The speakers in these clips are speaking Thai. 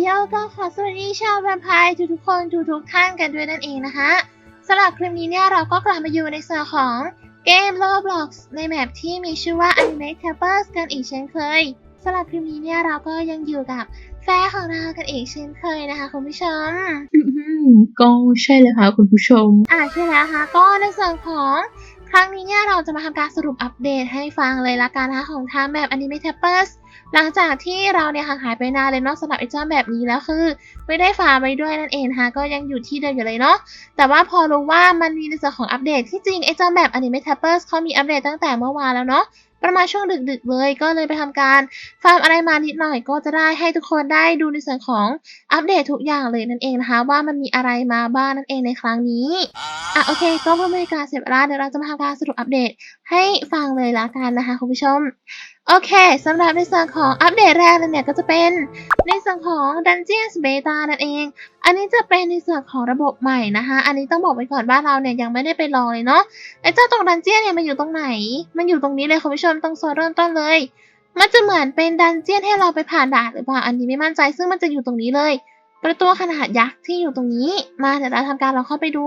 โยก็ขอสวัสดีชาวแวมไพร์ทุกๆคนทุกๆท่านกันด้วยนั่นเองนะคะสำหรับคลิปนี้เนี่ยเราก็กลับมาอยู่ในส่วนของเกม Roblox ในแมปที่มีชื่อว่า Anime Campers กันอีกเช่นเคยสำหรับคลิปนี้เนี่ยเราก็ยังอยู่กับแฟนของเรากันอีกเช่นเคยนะคะคุณผู้ชมอืมก็ใช่เลยค่ะคุณผู้ชมอ่าใช่แล้วค่ะก็ในส่วนของ ครั้งนี้เนี่ยเราจะมาทำการสรุปอัปเดตให้ฟังเลยละกันนะคะของทางแบบ Anime Tappers หลังจากที่เราเนี่ยห่างหายไปนานเลยเนาะสำหรับไอ้เจ้าแบบนี้แล้วคือ ไม่ได้ฝาไปด้วยนั่นเองนะคะก็ยังอยู่ที่เดิมอยู่เลยเนาะแต่ว่าพอรู้ว่ามันมีในส่วนของอัปเดตที่จริงไอ้เจ้าแบบ Anime Tappers เขามีอัปเดตตั้งแต่เมื่อวานแล้วเนาะ ประมาณช่วงดึกๆเลยก็เลยไปทำการฟาร์มอะไรมานิดหน่อย ก็จะได้ให้ทุกคนได้ดูในส่วนของอัปเดตทุกอย่างเลยนั่นเองนะคะ ว่ามันมีอะไรมาบ้างนั่นเองในครั้งนี้อะโอเค ก็เพื่อไม่ให้การเสียเวลาเดี๋ยวเราจะมาทำการสรุปอัปเดตให้ฟังเลยละกันนะคะคุณผู้ชมโอเคสำหรับในส่วนของอัปเดตแรกเลยเนี่ยก็จะเป็นในส่วนของ Dungeons Beta นั่นเอง อันนี้จะเป็นในส่วนของระบบใหม่นะคะอันนี้ต้องบอกไว้ก่อนว่าเราเนี่ยยังไม่ได้ไปลองเลยเนาะไอ้เจ้าตรงดันเจียนเนี่ยมันอยู่ตรงไหน มันอยู่ตรงนี้เลยคุณผู้ชมตรงโซนเริ่มต้นเลย มันจะเหมือนเป็นดันเจียนให้เราไปผ่านด่านหรือเปล่าอันนี้ไม่มั่นใจซึ่งมันจะอยู่ตรงนี้เลย ประตูขนาดยักษ์ที่อยู่ตรงนี้ มาเดี๋ยวเราทำการเราเข้าไปดู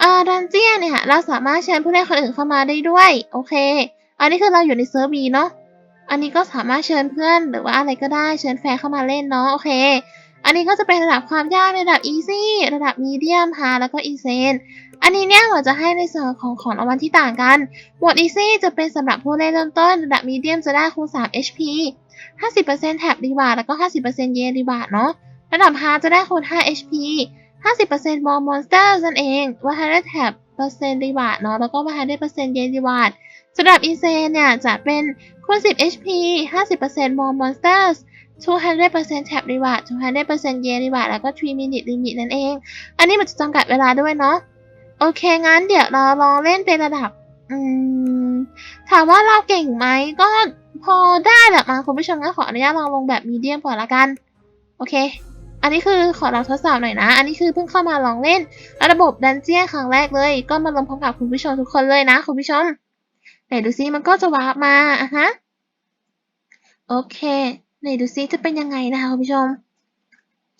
อ่าดันเจียนเนี่ยเราสามารถเชิญผู้เล่นคนอื่นเข้ามาได้ด้วยโอเค อันนี้คือเราอยู่ในเซิร์ฟวีเนาะ อันนี้ก็สามารถเชิญเพื่อนหรือว่าอะไรก็ได้เชิญแฟนเข้ามาเล่นเนาะโอเค อันนี้ก็จะเป็นระดับความยากในระดับ easy ระดับ medium hard แล้วก็ insane อันนี้เนี่ยเราจะให้ในส่วนของของรางวัลที่ต่างกันหมวด easy จะเป็นสำหรับผู้เล่นเริ่มต้น ระดับ medium จะได้คูณ3 HP 50%แท็บรีวาร์แล้วก็ 50%เยนรีวาร์เนาะ ระดับ hard จะได้คูณ5 HP 50% more monsters นั่นเอง100แท็บเปอร์เซ็นต์รีวาร์เนาะ แล้วก็100%เยรีวาร์ด สำหรับ insane เนี่ย จะเป็นคูณ10 HP 50% more monsters 200% tab reward 200% yen reward แล้วก็ 3 minute limit นั่นเอง อันนี้มันจะจำกัดเวลาด้วยเนาะ โอเค งั้นเดี๋ยวเราลองเล่นเป็นระดับ อืม ถามว่าเราเก่งไหม ก็พอได้แหละมาคุณผู้ชมงั้นขออนุญาตลองลงแบบมีเดียมก่อนละกัน โอเค อันนี้คือขอลองทดสอบหน่อยนะ อันนี้คือเพิ่งเข้ามาลองเล่น ระบบดันเจี้ยนครั้งแรกเลย ก็มาลงพร้อมกับคุณผู้ชมทุกคนเลยนะคุณผู้ชม ไหนดูซิมันก็จะวาร์ปมาอะฮะโอเค ไหนดูซิจะเป็นยังไงนะคะคุณผู้ชม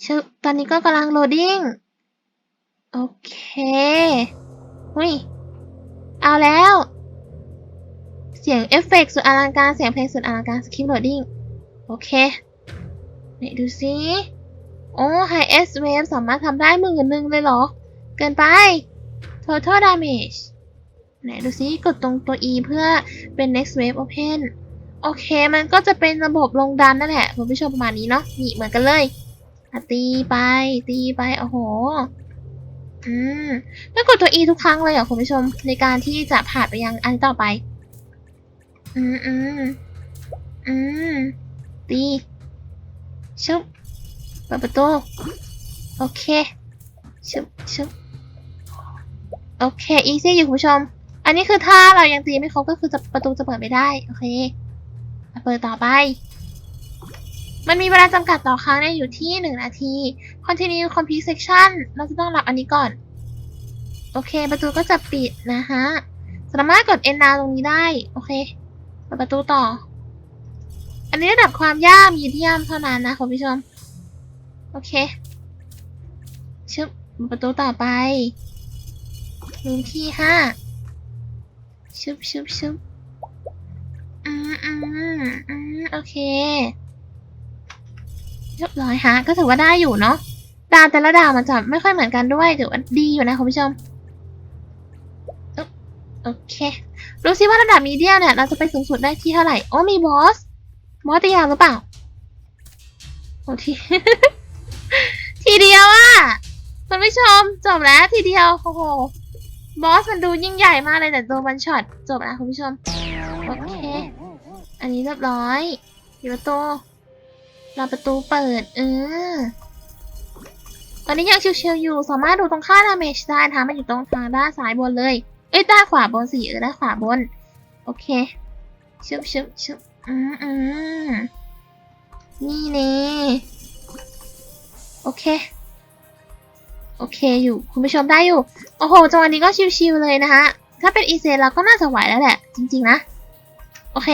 ชตอนนี้ก็กำลังโหลดดิ้งโอเคหุยเอาแล้ว เสียงเอฟเฟกต์สุดอลังการ เสียงเพลงสุดอลังการสคริปต์โหลดดิ้งโอเค ไหนดูซิโอ้ไฮเอสเวฟสามารถทำได้หมื่นหนึ่งเลยเหรอ เกินไป total damage ไหนดูซิกดตรงตัว E เพื่อเป็น next wave open โอเค มันก็จะเป็นระบบลงดันนั่นแหละคุณผู้ชมประมาณนี้เนาะนี่เหมือนกันเลยตีไป ตีไป โอ้โห อืมต้องกดตัว E ทุกครั้งเลยเหรอคุณผู้ชม ในการที่จะผ่านไปยังอันต่อไป อืมอืมอืมตีชุบเปิดประตูโอเคชุบชุบโอเค อีซี่อยู่คุณผู้ชม อันนี้คือถ้าเรายังตีไม่ครบก็คือจะประตูจะเปิดไม่ได้ โอเคเปิดต่อไป มันมีเวลาจำกัดต่อครั้งเนี่ยอยู่ที่1นาที continue complete section เราจะต้องรับอันนี้ก่อน โอเค ประตูก็จะปิดนะฮะ สามารถกด end now ตรงนี้ได้ โอเคเปิดประตูต่อ อันนี้ระดับความยากมีเดียมเท่านั้นนะคุณผู้ชม โอเคชึบประตูต่อไปรูมที่ห้า ชึบชึบชึบอืมอืมอืมโอเค เรียบร้อยฮะ ก็ถือว่าได้อยู่เนาะ ดาวแต่ละดาวมันจะไม่ค่อยเหมือนกันด้วย ถือว่าดีอยู่นะคุณผู้ชม โอเค ดูซิว่าระดับมีเดียเนี่ย เราจะไปสูงสุดได้ที่เท่าไหร่ โอ้มีบอส บอสตียาวหรือเปล่า โอ้ทีทีเดียวอะคุณผู้ชมจบแล้วทีเดียว โอ้โห บอสมันดูยิ่งใหญ่มากเลยแต่ตัวมันช็อตจบแล้วคุณผู้ชม โอเค อันนี้เรียบร้อยปิดประตูรอประตูเปิด เออ ตอนนี้ยังชิวๆอยู่ สามารถดูตรงค่าดาเมจได้นะคะมันอยู่ตรงทางด้านซ้ายบนเลย เอ้ยด้านขวาบนสิเออด้านขวาบน โอเคชึบชึบชึบอืมอืมนี่เน่โอเค โอเคอยู่ คุณผู้ชมได้อยู่ โอ้โหจังหวะนี้ก็ชิวๆเลยนะคะ ถ้าเป็นอีเซนเราก็น่าจะไหวแล้วแหละ จริง ๆ นะ โอเค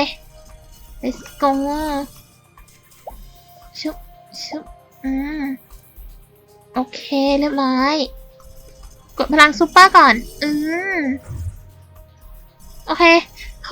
let's go ชุบชุบอืมโอเค เรียบร้อย กดพลังซูเปอร์ก่อน อืมโอเค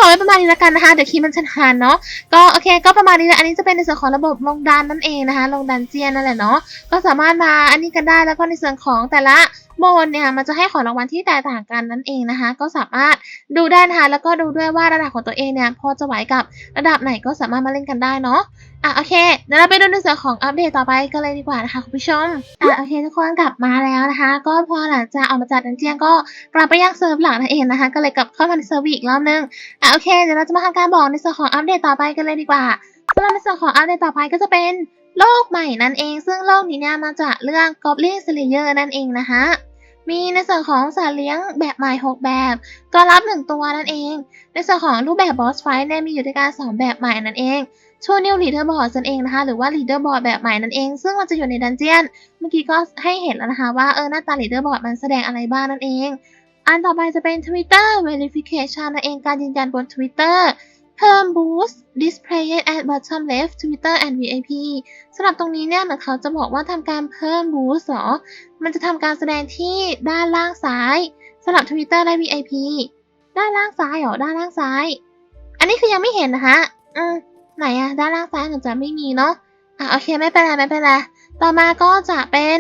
ไว้ประมาณนี้แล้วกันนะคะ เดี๋ยวคีมันชันหานเนาะ ก็โอเค ก็ประมาณนี้แหละอันนี้จะเป็นในส่วนของระบบลงดันนั่นเองนะคะ ลงดันเจียนนั่นแหละเนาะ ก็สามารถมาอันนี้กันได้ แล้วก็ในส่วนของแต่ละ โหมดเนี่ยมันจะให้ของรางวัลที่แตกต่างกันนั่นเองนะคะ ก็สามารถดูได้นะคะแล้วก็ดูด้วยว่าระดับของตัวเองเนี่ยพอจะไหวกับระดับไหนก็สามารถมาเล่นกันได้เนาะอะโอเคเดี๋ยวเราไปดูในส่วนของอัปเดตต่อไปกันเลยดีกว่านะคะคุณผู้ชมอะโอเคทุกคนกลับมาแล้วนะคะ ก็พอหลังจากออกมาจากดันเจียนก็กลับไปยังเซิร์ฟหลักนั่นเองนะคะ ก็เลยกลับเข้ามาในเซิร์ฟอีกรอบนึงอะโอเคเดี๋ยวเราจะมาทำการบอกในส่วนของอัปเดตต่อไปกันเลยดีกว่าสำหรับในส่วนของอัปเดตต่อไปก็จะเป็น โลกใหม่นั่นเอง ซึ่งโลกนี้เนี่ยมาจากเรื่อง Goblin Slayer นั่นเองนะคะมีในส่วนของสัตว์เลี้ยงแบบใหม่ 6 แบบตัวรับ 1 ตัวนั่นเอง ในส่วนของรูปแบบ Boss Fight เนี่ยมีอยู่ด้วยกัน2แบบใหม่นั่นเองชว์นิวลีดเดอร์บอร์ดนั่นเองนะคะ หรือว่าลีดเดอร์บอร์ดแบบใหม่นั่นเอง ซึ่งมันจะอยู่ในดันเจียน เมื่อกี้ก็ให้เห็นแล้วนะคะว่าเออหน้าตาลีดเดอร์บอร์ดมันแสดงอะไรบ้างนั่นเอง อันต่อไปจะเป็น Twitter Verification นั่นเองการยืนยันบน Twitter เพิ่ม boost display at bottom left Twitter and VIP สำหรับตรงนี้เนี่ยเหมือนเขาจะบอกว่าทำการเพิ่ม boost เหรอ มันจะทำการแสดงที่ด้านล่างซ้ายสำหรับ Twitter และ VIP ด้านล่างซ้ายเหรอ ด้านล่างซ้าย อันนี้คือยังไม่เห็นนะคะอืมไหนอะด้านล่างซ้ายเหมือนจะไม่มีเนาะ อะโอเคไม่เป็นไรไม่เป็นไร ต่อมาก็จะเป็น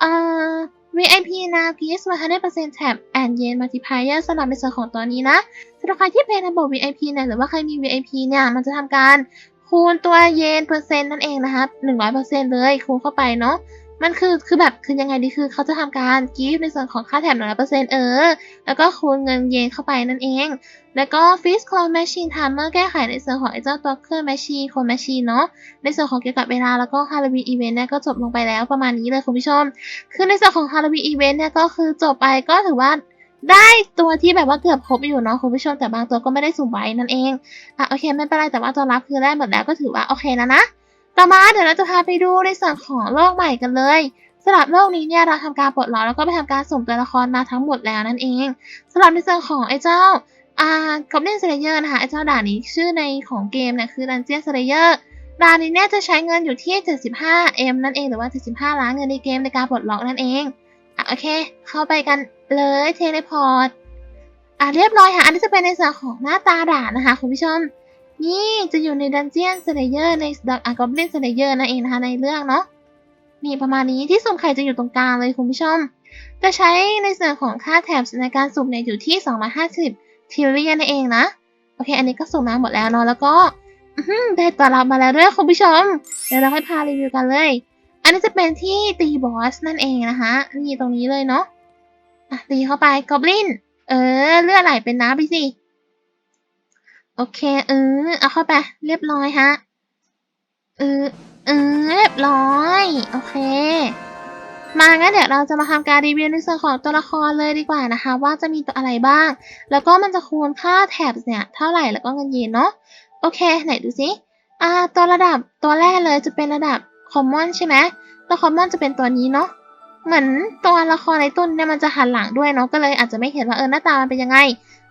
เอ่อ VIP นา PS 100%แถบแอนเยนมัลติพายเออร์สำหรับในส่วนของตัวนี้นะสำหรับใครที่เป็นระบบ VIP เนี่ยหรือว่าใครมี VIP เนี่ยมันจะทำการคูณตัวเยนเปอร์เซ็นต์นั่นเองนะคะ100%เลยคูณเข้าไปเนาะ มันคือคือแบบคือยังไงดีคือเขาจะทำการ give ในส่วนของค่าแถม100%เปอร์เซ็นต์เออ แล้วก็คูณเงินเยนเข้าไปนั่นเอง แล้วก็ Fix Clone Machine Timer แก้ไขในส่วนของไอ้เจ้าตัวเครื่อง Machine Clone Machine เนาะในส่วนของเกี่ยวกับเวลาแล้วก็ Halloween Event เนี่ยก็จบลงไปแล้วประมาณนี้เลยคุณผู้ชม คือในส่วนของ Halloween Event เนี่ยก็คือจบไปก็ถือว่าได้ตัวที่แบบว่าเกือบครบอยู่เนาะคุณผู้ชมแต่บางตัวก็ไม่ได้สุ่มไว้นั่นเองอะโอเคไม่เป็นไรแต่ว่าตัวรับคือได้หมดแล้วก็ถือว่าโอเคแล้วนะ ต่อมาเดี๋ยวเราจะพาไปดูในส่วนของโลกใหม่กันเลยสำหรับโลกนี้เนี่ยเราทำการปลดล็อกแล้วก็ไปทำการสุ่มตัวละครมาทั้งหมดแล้วนั่นเองสำหรับในส่วนของไอ้เจ้าอ่า Goblin Slayer นะคะไอ้เจ้าด่านนี้ชื่อในของเกมเนี่ยคือ Dungeon Slayer ด่านนี้เนี่ยจะใช้เงินอยู่ที่ 75M นั่นเองหรือว่า 75 ล้านเงินในเกมในการปลดล็อกนั่นเองอะโอเค เข้าไปกันเลยเทเลพอร์ตอะเรียบร้อยค่ะ อันนี้จะเป็นในส่วนของหน้าตาด่านนะคะคุณผู้ชม นี่จะอยู่ใน Dungeon Slayer ในดักอ่า Goblin Slayer นั่นเองนะคะในเรื่องเนาะนี่ประมาณนี้ที่สุ่มไข่จะอยู่ตรงกลางเลยคุณผู้ชม จะใช้ในส่วนของค่าแถบในการสุ่มเนี่ยอยู่ที่ 250ทิลเลียนนั่นเองนะ โอเค อันนี้ก็สุ่มมาหมดแล้วเนาะแล้วก็ได้ตัวรับมาแล้วด้วยคุณผู้ชม เดี๋ยวเราค่อยพารีวิวกันเลย อันนี้จะเป็นที่ตีบอสนั่นเองนะคะนี่ตรงนี้เลยเนาะะตีเข้าไปกอบลิน เออ เลือดไหลเป็นน้ำไปสิ โอเค เออ เอาเข้าไป เรียบร้อยฮะ เออ เออ เรียบร้อย โอเค มางั้นเดี๋ยวเราจะมาทำการรีวิวในส่วนของตัวละครเลยดีกว่านะคะ ว่าจะมีตัวอะไรบ้าง แล้วก็มันจะคูณค่าแถบเนี่ย เท่าไหร่แล้วก็เงินเยนเนาะ โอเค ไหนดูสิอ่า ตัวระดับตัวแรกเลยจะเป็นระดับคอมมอนใช่ไหมตัวคอมมอนจะเป็นตัวนี้เนาะเหมือนตัวละครในต้นเนี่ยมันจะหันหลังด้วยเนาะก็เลยอาจจะไม่เห็นว่าเออหน้าตามันเป็นยังไง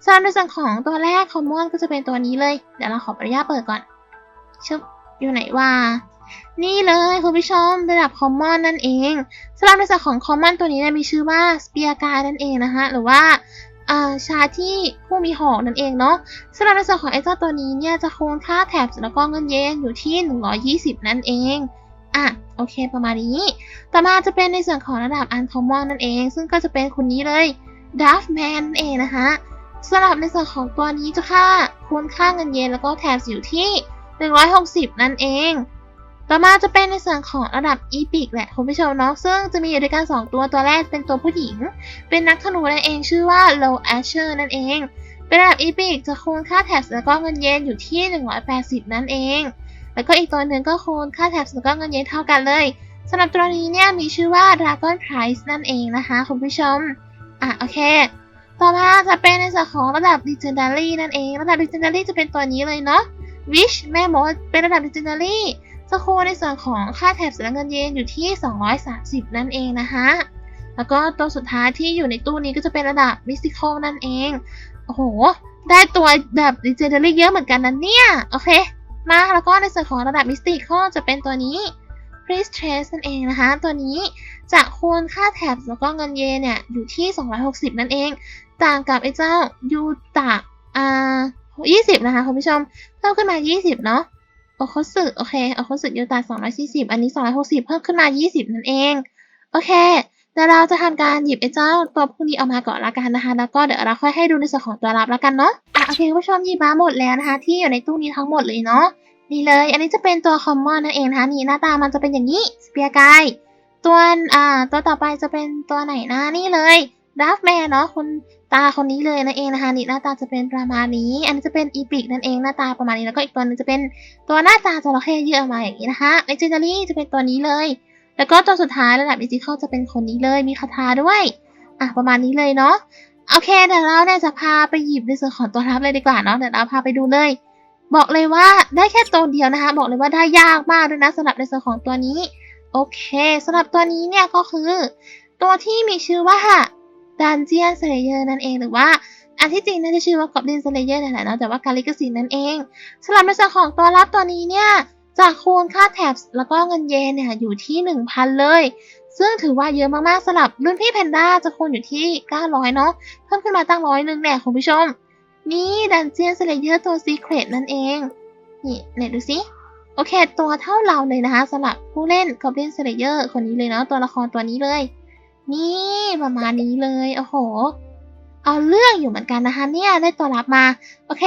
ส่วนในส่วนของตัวแรกคอมมอนก็จะเป็นตัวนี้เลย เดี๋ยวเราขออนุญาตเปิดก่อนชึบอยู่ไหนว่า นี่เลยคุณผู้ชมระดับคอมมอนนั่นเองสำหรับในส่วนของคอมมอนตัวนี้นี่ยมีชื่อว่าสเปียร์การนั่นเองนะคะหรือว่าชาที่ผู้มีหอกนั่นเองเนาะสำหรับในส่วนของไอเจ้าตัวนี้เนี่ยจะคูณค่าแถบแล้วก็เงินเยนอยู่ที่ 120 นั่นเองอะโอเคประมาณนี้ ต่อมาจะเป็นในส่วนของระดับอันคอมมอนนั่นเอง ซึ่งก็จะเป็นคนนี้เลยดัฟแมนนั่นเองนะคะ สำหรับในส่วนของตัวนี้จะค่าคูณค่าเงินเยนแล้วก็แถบอยู่ที่ 160 นั่นเอง ต่อมาจะเป็นในส่วนของระดับอีพิกแหละคุณผู้ชมเนาะซึ่งจะมีอยู่ด้วยกัน 2 ตัวตัวแรกเป็นตัวผู้หญิง เป็นนักธนูนั่นเองชื่อว่า Low Asher นั่นเอง เป็นระดับอีพิกจะคูณค่าแท็บแล้วก็เงินเยนอยู่ที่ 180 นั่นเอง แล้วก็อีกตัวหนึ่งก็คูณค่าแท็บแล้วก็เงินเยนเท่ากันเลยสำหรับตัวนี้เนี่ยมีชื่อว่า Dragon Price นั่นเองนะคะคุณผู้ชมอะโอเค ต่อมาจะเป็นในส่วนของระดับ Legendary นั่นเอง ระดับ Legendary จะเป็นตัวนี้เลยเนาะ Wish แม่มดเป็นระดับ Legendary จะคูณในส่วนของค่าแถบเสียเงินเยนอยู่ที่ 230 นั่นเองนะคะแล้วก็ตัวสุดท้ายที่อยู่ในตู้นี้ก็จะเป็นระดับ Mystical นั่นเอง โอ้โห ได้ตัวแบบ Legendary เยอะเหมือนกันนะเนี่ย โอเค มาแล้วก็ในส่วนของระดับ Mystical จะเป็นตัวนี้ please trace นั่นเองนะคะ ตัวนี้จะคูณค่าแท็บแล้วก็เงินเยนเนี่ย อยู่ที่ 260 นั่นเอง ต่างกับไอ้เจ้ายูตะอ่า20 นะคะคุณผู้ชม เพิ่มขึ้นมา 20 เนาะโอคสึโอเคโอคสึยูตะ240 อันนี้ 260 เพิ่มขึ้นมา 20 นั่นเอง โอเคเดี๋ยวเราจะทำการหยิบไอ้เจ้าตัวพวกนี้ออกมาก่อนละกันนะคะ แล้วก็เดี๋ยวเราค่อยให้ดูในส่วนของตัวรับละกันเนาะอะโอเคคุณผู้ชมหยิบมาหมดแล้วนะคะ ที่อยู่ในตู้นี้ทั้งหมดเลยเนาะ นี่เลย อันนี้จะเป็นตัวคอมมอนนั่นเองนะคะนี่หน้าตามันจะเป็นอย่างนี้สเปียร์กายตัวอ่าตัวต่อไปจะเป็นตัวไหนนะนี่เลยดัฟแมนเนาะคนตาคนนี้เลยนั่นเองนะคะนี่หน้าตาจะเป็นประมาณนี้ อันนี้จะเป็นอีพิกนั่นเองหน้าตาประมาณนี้แล้วก็อีกตัวหนึงจะเป็นตัวหน้าตาจระเข้ยืดอมาอย่างนี้นะคะเลเจนดารี่จะเป็นตัวนี้เลย แล้วก็ตัวสุดท้ายระดับดิจิทัลจะเป็นคนนี้เลยมีคาถาด้วยอะประมาณนี้เลยเนาะโอเคเดี๋ยวเราเนี่ยจะพาไปหยิบในส่วนของตัวรับเลยดีกว่าเนาะเดี๋ยวเราพาไปดูเลย บอกเลยว่าได้แค่ตัวเดียวนะคะ บอกเลยว่าได้ยากมากด้วยนะสำหรับในส่วนของตัวนี้ โอเคสำหรับตัวนี้เนี่ยก็คือ ตัวที่มีชื่อว่า Dungeon Slayer นั่นเองหรือว่าอันที่จริงน่าจะชื่อว่า Goblin Slayer นั่นแหละเนาะแต่ว่าการลิกสินนั่นเองสำหรับในส่วนของตัวรับตัวนี้เนี่ยจะคูณค่าแท็บแล้วก็เงินเยนเนี่ยอยู่ที่ 1,000 เลย ซึ่งถือว่าเยอะมากๆสำหรับรุ่นพี่แพนด้าจะคูณอยู่ที่ 900 เนาะเพิ่มขึ้นมาตั้งร้อยหนึ่งเนี่ยคุณผู้ชม นี่ดันเจียนสเลเยอร์ตัวซีเครตนั่นเอง นี่ไหนดูสิ โอเค ตัวเท่าเราเลยนะคะสำหรับผู้เล่นกอบเล่นสเลเยอร์คนนี้เลยเนาะตัวละครตัวนี้เลย นี่ประมาณนี้เลย โอ้โห เอาเรื่องอยู่เหมือนกันนะคะเนี่ยได้ตัวรับมา โอเค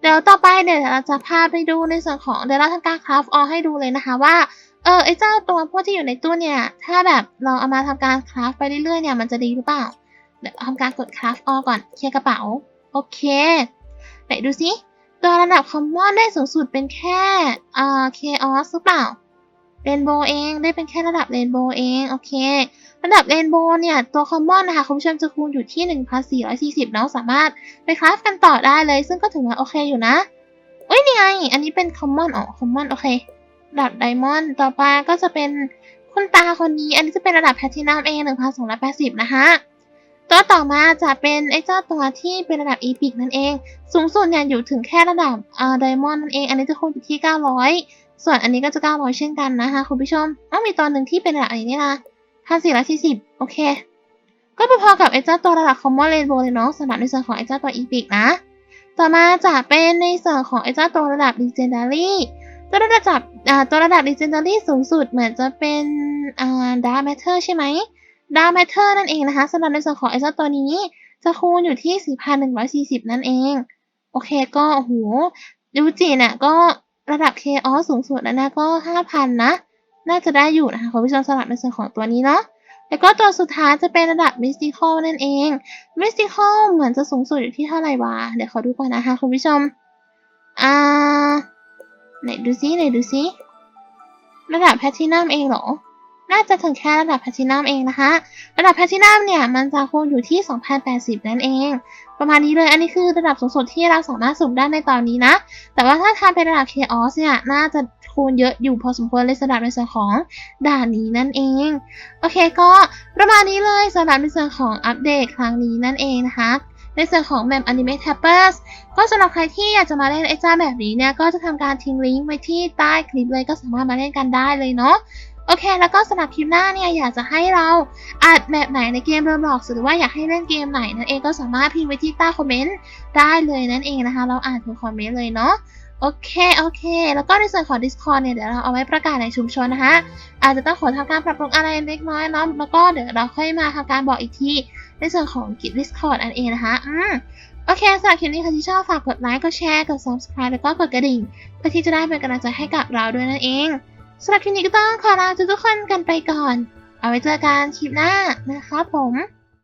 เดี๋ยวต่อไปเดี๋ยวเราจะพาไปดูในส่วนของเดี๋ยวเราทำการคราฟออให้ดูเลยนะคะว่าเออไอเจ้าตัวพวกที่อยู่ในตู้เนี่ย ถ้าแบบเราเอามาทำการคราฟไปเรื่อยๆเนี่ยมันจะดีหรือเปล่า เดี๋ยวทำการกดคราฟออก่อนเคลียร์กระเป๋า โอเคไหนดูสิ ตัวระดับคอมมอนได้สูงสุดเป็นแค่เอ่อเคออสหรือเปล่าเรนโบว์เองได้เป็นแค่ระดับเรนโบว์เองโอเค ระดับเรนโบว์เนี่ยตัวคอมมอนนะคะคุณผู้ชมจะคูณอยู่ที่ 1,440เนาะสามารถไปคราฟกันต่อได้เลย ซึ่งก็ถือว่าโอเคอยู่นะเอ้ยนี่ไง อันนี้เป็นคอมมอนอ๋อคอมมอนโอเคระดับไดมอนด์ต่อไปก็จะเป็นคุณตาคนนี้ อันนี้จะเป็นระดับแพลตินัมเอง1,280 นะคะ ตัวต่อมาจะเป็นไอ้เจ้าตัวที่เป็นระดับอีพิกนั่นเอง สูงสุดเนี่ยอยู่ถึงแค่ระดับอ่อไดมอนด์นั่นเอง อันนี้จะคงอยู่ที่ 900 ส่วนอันนี้ก็จะ 900 เช่นกันนะคะคุณผู้ชมอ้ามีตัวหนึ่งที่เป็นระดับอันนี้นะ1440 โอเค ก็พอๆกับไอ้เจ้าตัวระดับ Common Rainbow เลยเนาะสำหรับในส่วนของไอ้เจ้าตัวอีพิกนะ ต่อมาจะเป็นในส่วนของไอ้เจ้าตัวระดับ Legendary ตัวระดับอ่าตัวระดับ Legendary สูงสุดเหมือนจะเป็นอ่า Dark Matter ใช่ไหม ดาวแมทเทอร์นั่นเองนะคะสำหรับในส่วนของไอ้เจ้าตัวนี้ จะคูณอยู่ที่ 4,140 นั่นเอง โอเคก็โอ้โหยูจิเนี่ยก็ระดับ KO สูงสุดแล้วนะก็ 5,000 นะ น่าจะได้อยู่นะคะคุณผู้ชมสำหรับในส่วนของตัวนี้เนาะแล้วก็ตัวสุดท้ายจะเป็นระดับ Mystical นั่นเอง Mystical เหมือนจะสูงสุดอยู่ที่เท่าไหร่วะ เดี๋ยวขอดูก่อนนะคะคุณผู้ชม อ่า ไหนดูซิไหนดูซิ ระดับแพทินัมเองเหรอ น่าจะถึงแค่ระดับแพลตินัมเองนะคะ ระดับแพลตินัมเนี่ยมันจะคูณอยู่ที่ 2080 นั่นเอง ประมาณนี้เลย อันนี้คือระดับสูงสุดที่เราสามารถสุ่มได้ในตอนนี้นะ แต่ว่าถ้าทำเป็นระดับ Chaos เนี่ย น่าจะคูณเยอะอยู่พอสมควรเลยสำหรับในส่วนของด่านนี้นั่นเอง โอเคก็ประมาณนี้เลยสำหรับในส่วนของอัปเดตครั้งนี้นั่นเองนะคะในส่วนของแบบ Anime Tappers ก็สำหรับใครที่อยากจะมาเล่นไอ้จ้าแบบนี้เนี่ย ก็จะทำการทิ้งลิงก์ไว้ที่ใต้คลิปเลยก็สามารถมาเล่นกันได้เลยเนาะ โอเค แล้วก็สำหรับคลิปหน้าเนี่ยอยากจะให้เราอัดแบบไหนในเกม Roblox หรือว่าอยากให้เล่นเกมไหนนั่นเองก็สามารถพิมพ์ไว้ที่ใต้คอมเมนต์ได้เลยนั่นเองนะคะ เราอ่านทุกคอมเมนต์เลยเนาะโอเค โอเค แล้วก็ในส่วนของ Discord เนี่ย เดี๋ยวเราเอาไว้ประกาศในชุมชนนะคะ อาจจะต้องขอทำการปรับปรุงอะไรเล็กน้อยเนาะ แล้วก็เดี๋ยวเราค่อยมาทำการบอกอีกที ในส่วนของกิจ Discord อันเองนะคะ อืมโอเคสำหรับคลิปนี้ใครที่ชอบฝากกดไลค์ กดแชร์ กด subscribe แล้วก็กดกระดิ่ง เพื่อที่จะได้เป็นกำลังใจให้กับเราด้วยนั่นเอง สำหรับคลิปนี้ก็ต้องขอลาทุกๆคนกันไปก่อน เอาไว้เจอกันคลิปหน้านะครับผม